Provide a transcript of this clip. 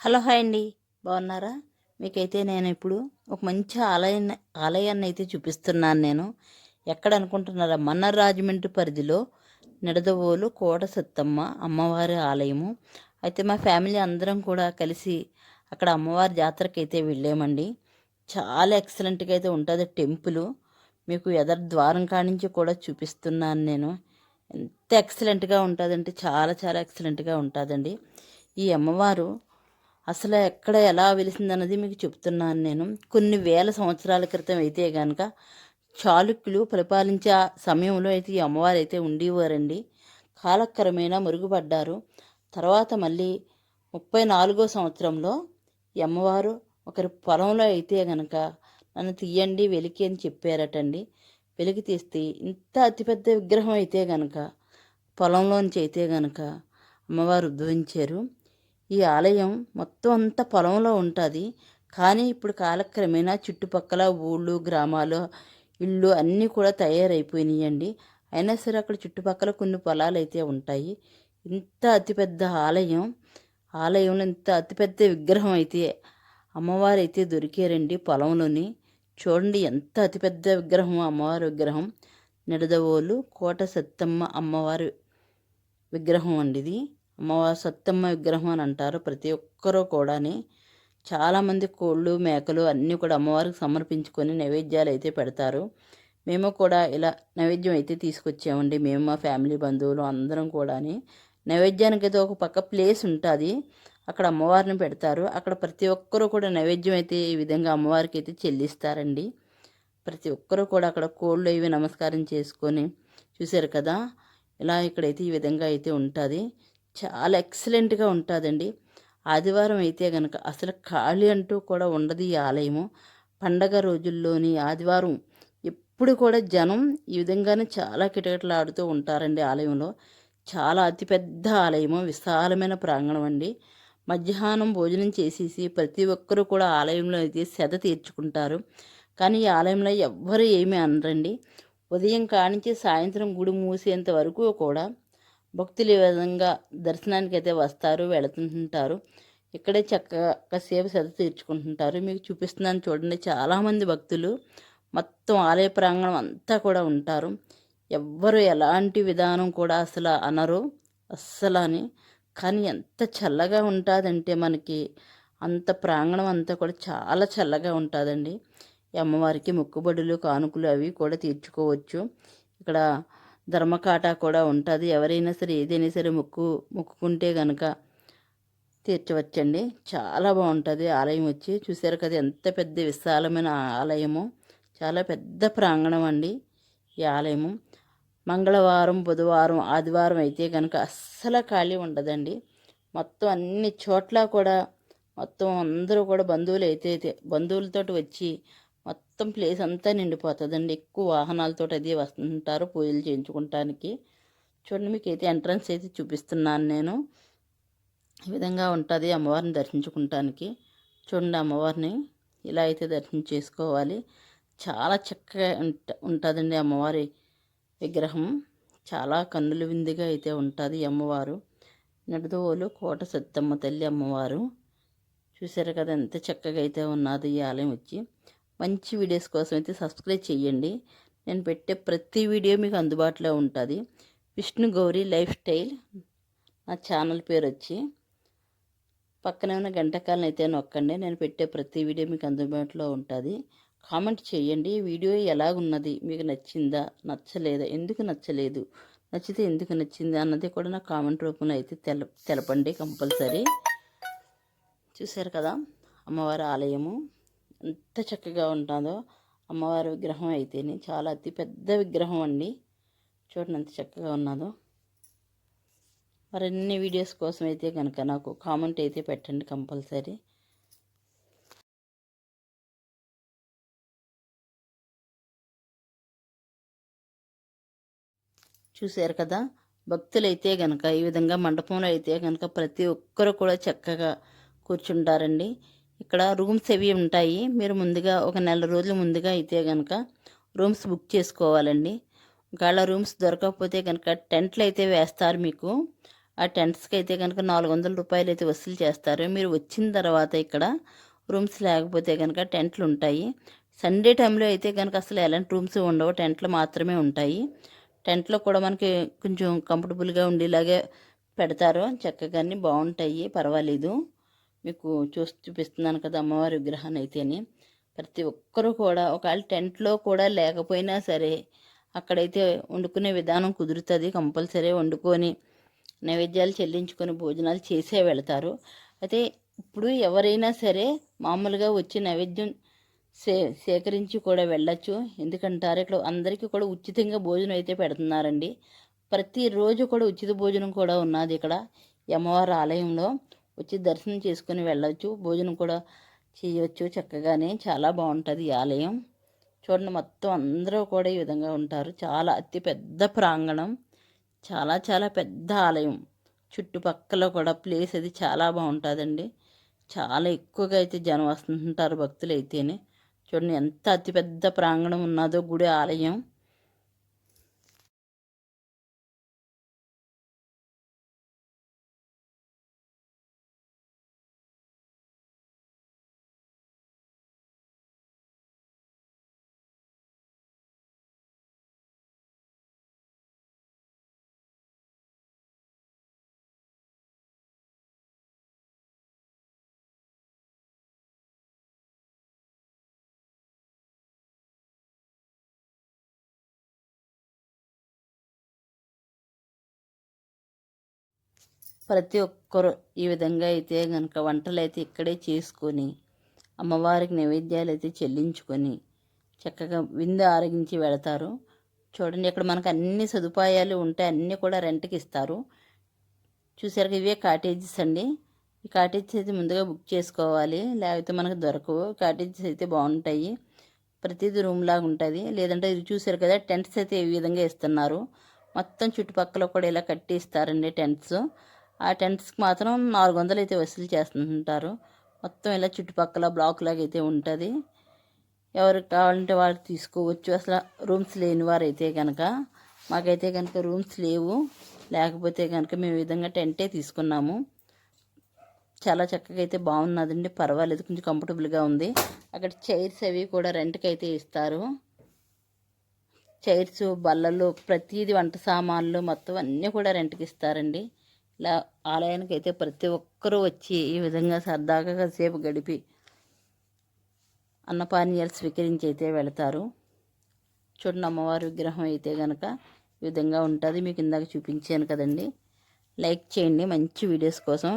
Hello hi అండి. బాగున్నారా? మీకైతే నేను ఇప్పుడు ఒక మంచి ఆలయాన్ని ఆలయాన్ని అయితే చూపిస్తున్నాను నేను. ఎక్కడ అనుకుంటున్నారా? మన రాజమండ్రి పరిధిలో నిడదవోలు కోట సత్తమ్మ అమ్మవారి ఆలయము. అయితే మా ఫ్యామిలీ అందరం కూడా కలిసి అక్కడ అమ్మవారి జాతరకి అయితే వెళ్ళామండి. చాలా ఎక్సలెంట్గా అయితే ఉంటుంది టెంపుల్. మీకు ఎదర్ ద్వారం కానించి కూడా చూపిస్తున్నాను నేను. ఎంత ఎక్సలెంట్గా ఉంటుందంటే చాలా చాలా ఎక్సలెంట్గా ఉంటుందండి. ఈ అమ్మవారు అసలు ఎక్కడ ఎలా వెలిసిందన్నది మీకు చెప్తున్నాను నేను. కొన్ని వేల సంవత్సరాల క్రితం అయితే కనుక చాళుక్యులు పరిపాలించే సమయంలో అయితే ఈ అమ్మవారు అయితే ఉండేవారండి. కాలక్రమేణా మరుగుపడ్డారు. తర్వాత మళ్ళీ ముప్పై నాలుగో సంవత్సరంలో ఈ అమ్మవారు ఒకరి పొలంలో అయితే గనక నన్ను తీయండి వెలికి అని చెప్పారటండి. వెలికి తీస్తే ఇంత అతిపెద్ద విగ్రహం అయితే గనక పొలంలోంచి అయితే గనక అమ్మవారు ఉద్భవించారు. ఈ ఆలయం మొత్తం అంతా పొలంలో ఉంటుంది. కానీ ఇప్పుడు కాలక్రమేణా చుట్టుపక్కల ఊళ్ళు గ్రామాలు ఇళ్ళు అన్నీ కూడా తయారైపోయినాయండి. అయినా సరే అక్కడ చుట్టుపక్కల కొన్ని పొలాలు అయితే ఉంటాయి. ఇంత అతిపెద్ద ఆలయం ఆలయంలో ఇంత అతిపెద్ద విగ్రహం అయితే అమ్మవారు అయితే దొరికారండి పొలంలోని. చూడండి ఎంత అతిపెద్ద విగ్రహం అమ్మవారి విగ్రహం. నిడదవోలు కోట సత్తమ్మ అమ్మవారి విగ్రహం అండి ఇది. అమ్మవారి సత్తమ్మ విగ్రహం అని అంటారు ప్రతి ఒక్కరూ కూడాని. చాలామంది కోళ్ళు మేకలు అన్నీ కూడా అమ్మవారికి సమర్పించుకొని నైవేద్యాలు అయితే పెడతారు. మేము కూడా ఇలా నైవేద్యం అయితే తీసుకొచ్చామండి. మేము మా ఫ్యామిలీ బంధువులు అందరం కూడాని. నైవేద్యానికి అయితే ఒక పక్క ప్లేస్ ఉంటుంది. అక్కడ అమ్మవారిని పెడతారు. అక్కడ ప్రతి ఒక్కరూ కూడా నైవేద్యం అయితే ఈ విధంగా అమ్మవారికి అయితే చెల్లిస్తారండి. ప్రతి ఒక్కరూ కూడా అక్కడ కోళ్ళు ఇవి నమస్కారం చేసుకొని చూశారు కదా. ఇలా ఇక్కడైతే ఈ విధంగా అయితే ఉంటుంది. చాలా ఎక్సలెంట్గా ఉంటుందండి. ఆదివారం అయితే కనుక అసలు ఖాళీ అంటూ కూడా ఉండదు ఈ ఆలయము. పండగ రోజుల్లోని ఆదివారం ఎప్పుడు కూడా జనం ఈ విధంగానే చాలా కిటకిటలాడుతూ ఉంటారండి ఆలయంలో. చాలా అతిపెద్ద ఆలయము విశాలమైన ప్రాంగణం అండి. మధ్యాహ్నం భోజనం చేసేసి ప్రతి ఒక్కరూ కూడా ఆలయంలో అయితే సెద తీర్చుకుంటారు. కానీ ఈ ఆలయంలో ఎవ్వరు ఏమీ అనరండి. ఉదయం కానించి సాయంత్రం గుడి మూసేంత వరకు కూడా భక్తులు ఈ విధంగా దర్శనానికి అయితే వస్తారు వెళుతుంటారు ఇక్కడే చక్కగా కాసేపు శ్రద్ధ తీర్చుకుంటుంటారు. మీకు చూపిస్తున్నాను చూడండి చాలామంది భక్తులు మొత్తం ఆలయ ప్రాంగణం అంతా కూడా ఉంటారు. ఎవ్వరు ఎలాంటి విధానం కూడా అసలు అనరు అస్సలు అని కానీ ఎంత చల్లగా ఉంటుందంటే మనకి అంత ప్రాంగణం అంతా కూడా చాలా చల్లగా ఉంటుందండి. అమ్మవారికి మొక్కుబడులు కానుకలు అవి కూడా తీర్చుకోవచ్చు. ఇక్కడ ధర్మకాట కూడా ఉంటుంది. ఎవరైనా సరే ఏదైనా సరే మొక్కు మొక్కుకుంటే కనుక తీర్చవచ్చండి. చాలా బాగుంటుంది ఆలయం వచ్చి. చూసారు కదా ఎంత పెద్ద విశాలమైన ఆలయము. చాలా పెద్ద ప్రాంగణం అండి ఈ ఆలయము. మంగళవారం బుధవారం ఆదివారం అయితే కనుక అస్సలు ఖాళీ ఉండదండి. మొత్తం అన్ని చోట్ల కూడా మొత్తం అందరూ కూడా బంధువులు అయితే బంధువులతో వచ్చి మొత్తం ప్లేస్ అంతా నిండిపోతుందండి. ఎక్కువ వాహనాలతో అది వస్తుంటారు పూజలు చేయించుకుంటానికి. చూడండి మీకు అయితే ఎంట్రన్స్ అయితే చూపిస్తున్నాను నేను. ఈ విధంగా ఉంటుంది అమ్మవారిని దర్శించుకుంటానికి. చూడండి అమ్మవారిని ఇలా అయితే దర్శనం చేసుకోవాలి. చాలా చక్కగా ఉంట ఉంటుందండి అమ్మవారి విగ్రహం. చాలా కన్నుల విందుగా అయితే ఉంటుంది అమ్మవారు. నడుదోలు కోట సత్తమ్మ తల్లి అమ్మవారు. చూసారు కదా ఎంత చక్కగా అయితే ఉన్నది ఈ ఆలయం వచ్చి. మంచి వీడియోస్ కోసం అయితే సబ్స్క్రైబ్ చేయండి నేను పెట్టే ప్రతి వీడియో మీకు అందుబాటులో ఉంటుంది. విష్ణు గౌరీ లైఫ్ స్టైల్ నా ఛానల్ పేరు వచ్చి పక్కనే ఉన్న గంటకాలను అయితే నొక్కండి. నేను పెట్టే ప్రతి వీడియో మీకు అందుబాటులో ఉంటుంది. కామెంట్ చేయండి వీడియో ఎలాగున్నది? మీకు నచ్చిందా? నచ్చలేదా? ఎందుకు నచ్చలేదు? నచ్చితే ఎందుకు నచ్చింది? అన్నది కూడా నా కామెంట్ రూపంలో అయితే తెల తెలపండి కంపల్సరీ. చూశారు కదా? అమ్మవారి ఆలయము. ఎంత చక్కగా ఉంటుందో అమ్మవారి విగ్రహం అయితేనే చాలా అతి పెద్ద విగ్రహం అండి. చూడండి ఎంత చక్కగా ఉన్నదో. మరిన్ని వీడియోస్ కోసం అయితే కనుక నాకు కామెంట్ అయితే పెట్టండి కంపల్సరీ. చూశారు కదా? భక్తులైతే గనక ఈ విధంగా మండపంలో అయితే కనుక ప్రతి ఒక్కరు కూడా చక్కగా కూర్చుంటారండి. ఇక్కడ రూమ్స్ అవి ఉంటాయి? మీరు ముందుగా ఒక నెల రోజుల ముందుగా అయితే కనుక రూమ్స్ బుక్ చేసుకోవాలండి. ఒకవేళ రూమ్స్ దొరకకపోతే కనుక టెంట్లు అయితే వేస్తారు మీకు. ఆ టెంట్స్కి అయితే కనుక నాలుగు వందల రూపాయలు అయితే వసూలు చేస్తారు. మీరు వచ్చిన తర్వాత ఇక్కడ రూమ్స్ లేకపోతే కనుక టెంట్లు ఉంటాయి. సండే టైంలో అయితే కనుక అసలు ఎలాంటి రూమ్స్ ఉండవు. టెంట్లు మాత్రమే ఉంటాయి. టెంట్లో కూడా మనకి కొంచెం కంఫర్టబుల్గా ఉండేలాగే పెడతారు. చక్కగానే బాగుంటాయి. పర్వాలేదు. మీకు చూసి చూపిస్తున్నాను కదా అమ్మవారి విగ్రహాన్ని అయితేని. ప్రతి ఒక్కరూ కూడా ఒకవేళ టెంట్లో కూడా లేకపోయినా సరే అక్కడైతే వండుకునే విధానం కుదురుతుంది. కంపల్సరీ వండుకొని నైవేద్యాలు చెల్లించుకొని భోజనాలు చేసే వెళతారు. అయితే ఇప్పుడు ఎవరైనా సరే మామూలుగా వచ్చి నైవేద్యం సే సేకరించి కూడా వెళ్ళచ్చు. ఎందుకంటారు? ఇక్కడ అందరికీ కూడా ఉచితంగా భోజనం అయితే పెడుతున్నారండి. ప్రతిరోజు కూడా ఉచిత భోజనం కూడా ఉన్నది ఇక్కడ అమ్మవారి ఆలయంలో. వచ్చి దర్శనం చేసుకుని వెళ్ళవచ్చు భోజనం కూడా చేయవచ్చు చక్కగానే. చాలా బాగుంటుంది ఈ ఆలయం. చూడండి మొత్తం అందరూ కూడా ఈ విధంగా ఉంటారు. చాలా అతి పెద్ద ప్రాంగణం. చాలా చాలా పెద్ద ఆలయం. చుట్టుపక్కల కూడా ప్లేస్ అది చాలా బాగుంటుందండి. చాలా ఎక్కువగా అయితే జనం వస్తుంటారు భక్తులు అయితేనే చూడండి ఎంత అతిపెద్ద ప్రాంగణం ఉన్నదో గుడి ఆలయం. ప్రతి ఒక్కరు ఈ విధంగా అయితే కనుక వంటలు అయితే ఇక్కడే చేసుకొని అమ్మవారికి నైవేద్యాలు అయితే చెల్లించుకొని చక్కగా విందు ఆరగించి వెళతారు. చూడండి ఇక్కడ మనకు అన్ని సదుపాయాలు ఉంటాయి. అన్నీ కూడా రెంట్కి ఇస్తారు. చూసారు ఇవే కాటేజెస్ అండి. ఈ కాటేజెస్ అయితే ముందుగా బుక్ చేసుకోవాలి. లేకపోతే మనకు దొరకవు. కాటేజెస్ అయితే బాగుంటాయి. ప్రతిదీ రూమ్ లాగా ఉంటుంది. లేదంటే ఇది చూసారు కదా టెంట్స్ అయితే ఈ విధంగా ఇస్తున్నారు. మొత్తం చుట్టుపక్కల కూడా ఇలా కట్టి ఇస్తారండి టెంట్స్. ఆ టెంట్స్కి మాత్రం నాలుగు వందలు అయితే వసూలు చేస్తుంటారు. మొత్తం ఇలా చుట్టుపక్కల బ్లాక్ లాగా అయితే ఉంటుంది. ఎవరికి కావాలంటే వాళ్ళు తీసుకోవచ్చు. అసలు రూమ్స్ లేని వారైతే కనుక మాకైతే కనుక రూమ్స్ లేవు. లేకపోతే కనుక మేము విధంగా టెంటే తీసుకున్నాము. చాలా చక్కగా అయితే బాగున్నదండి. పర్వాలేదు కొంచెం కంఫర్టబుల్గా ఉంది. అక్కడ చైర్స్ అవి కూడా రెంట్కి అయితే ఇస్తారు. చైర్స్ బల్లలు ప్రతిదీ వంట సామాన్లు మొత్తం అన్నీ కూడా రెంట్కి ఇస్తారండి. ఇలా ఆలయానికి అయితే ప్రతి ఒక్కరూ వచ్చి ఈ విధంగా సరదాగా కాసేపు గడిపి అన్నపానీయాలు స్వీకరించి అయితే వెళతారు. చూడండి అమ్మవారి విగ్రహం అయితే కనుక ఈ విధంగా ఉంటుంది. మీకు ఇందాక చూపించాను కదండి. లైక్ చేయండి. మంచి వీడియోస్ కోసం